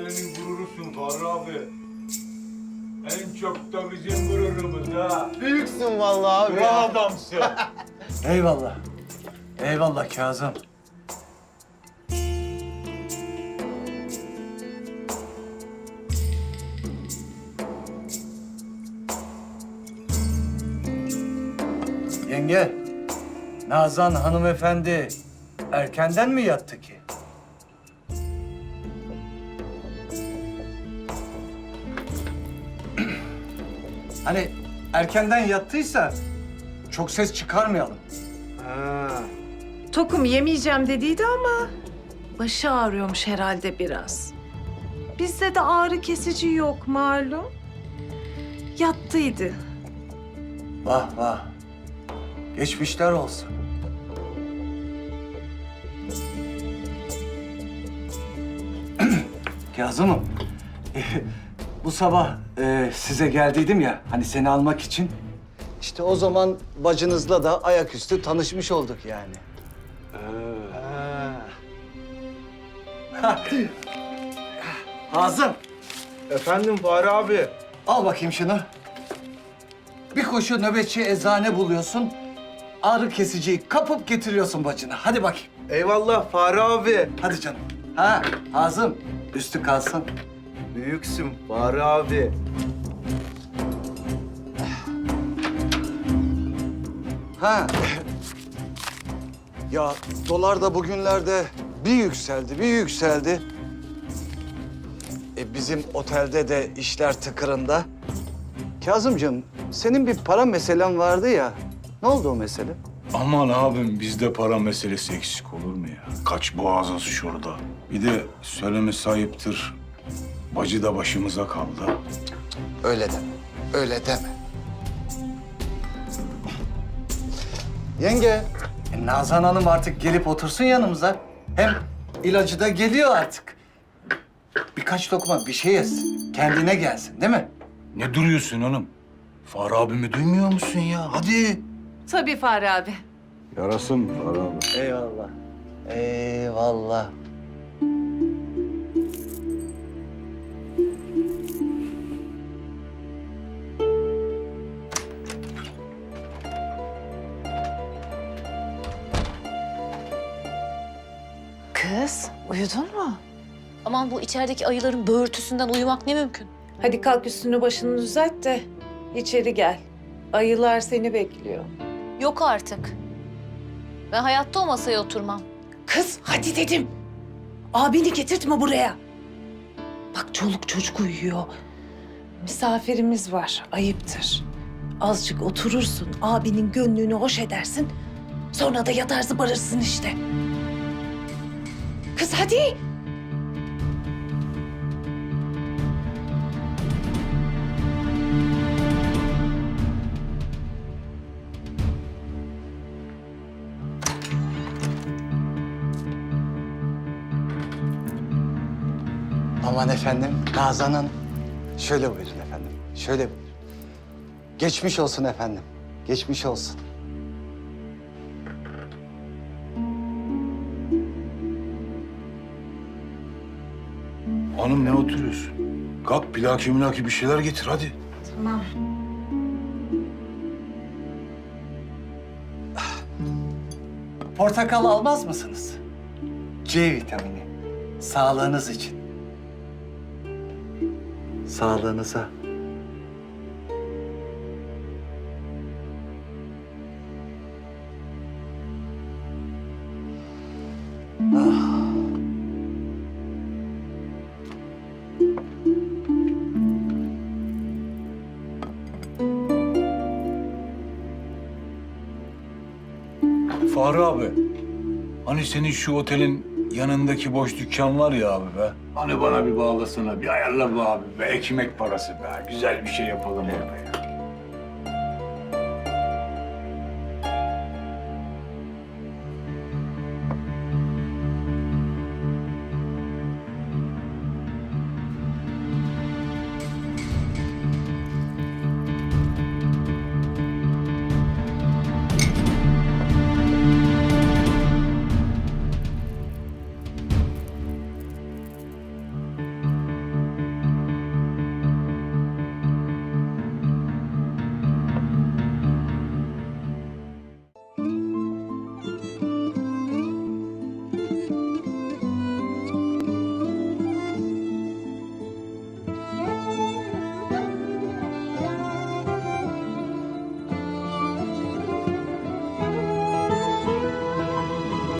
mahallenin gururusun Faruk abi. En çok da bizim gururumuz ha. Büyüksün vallahi abi Ne ya. adamsın. Eyvallah. Eyvallah Kazım. Yenge, Nazan hanımefendi erkenden mi yattı ki? Hani erkenden yattıysa çok ses çıkarmayalım. Ha. Tokum yemeyeceğim dediydi ama başı ağrıyormuş herhalde biraz. Bizde de ağrı kesici yok malum. Yattıydı. Vah vah. Geçmişler olsun. Kazım'ım, bu sabah e, size geldiydim ya, hani seni almak için. İşte o zaman bacınızla da ayaküstü tanışmış olduk yani. Ha. Hazım, Efendim Fahri abi. al bakayım şunu. Bir koşu nöbetçi eczane buluyorsun. Ağrı kesiciyi kapıp getiriyorsun bacına. Hadi bakayım. Eyvallah Fahri abi. Hadi canım. Ha, Hazım. Üstü kalsın. Büyüksün Fahri abi. Ha. Ya dolar da bugünlerde bir yükseldi, bir yükseldi. E bizim otelde de işler tıkırında. Kazımcığım, senin bir para meselen vardı ya. Ne oldu o mesele? Aman abim bizde para meselesi eksik olur mu ya? Kaç boğazası şurada. Bir de söylemesi ayıptır. Bacı da başımıza kaldı. Öyle deme, öyle deme. Yenge. E, Nazan Hanım artık gelip otursun yanımıza. Hem ilacı da geliyor artık. Birkaç lokma bir şey yesin. Kendine gelsin değil mi? Ne duruyorsun hanım? Faruk abimi duymuyor musun ya? Hadi. Tabii Fahri abi. Yarasın Faruk abi. Eyvallah. Eyvallah. Kız uyudun mu? Aman bu içerideki ayıların böğürtüsünden uyumak ne mümkün? Hadi kalk üstünü başını düzelt de içeri gel. Ayılar seni bekliyor. Yok artık. Ben hayatta o masaya oturmam. Kız hadi dedim. Abini getirtme buraya. Bak çoluk çocuk uyuyor. Misafirimiz var. Ayıptır. Azıcık oturursun. Abinin gönlünü hoş edersin. Sonra da yatar zıbarırsın işte. Kız hadi. Aman efendim, Nazan Hanım. Şöyle buyurun efendim, şöyle buyurun. Geçmiş olsun efendim, geçmiş olsun. Hanım ne oturuyorsun? Kalk plaki milaki bir şeyler getir hadi. Tamam. Portakal almaz mısınız? C vitamini, sağlığınız için. Sağlığınıza. Faruk abi. Hani senin şu otelin yanındaki boş dükkan var ya abi be. Hani bana bir bağlasana, bir ayarla be abi be. Ekmek parası be. Güzel bir şey yapalım orada ya.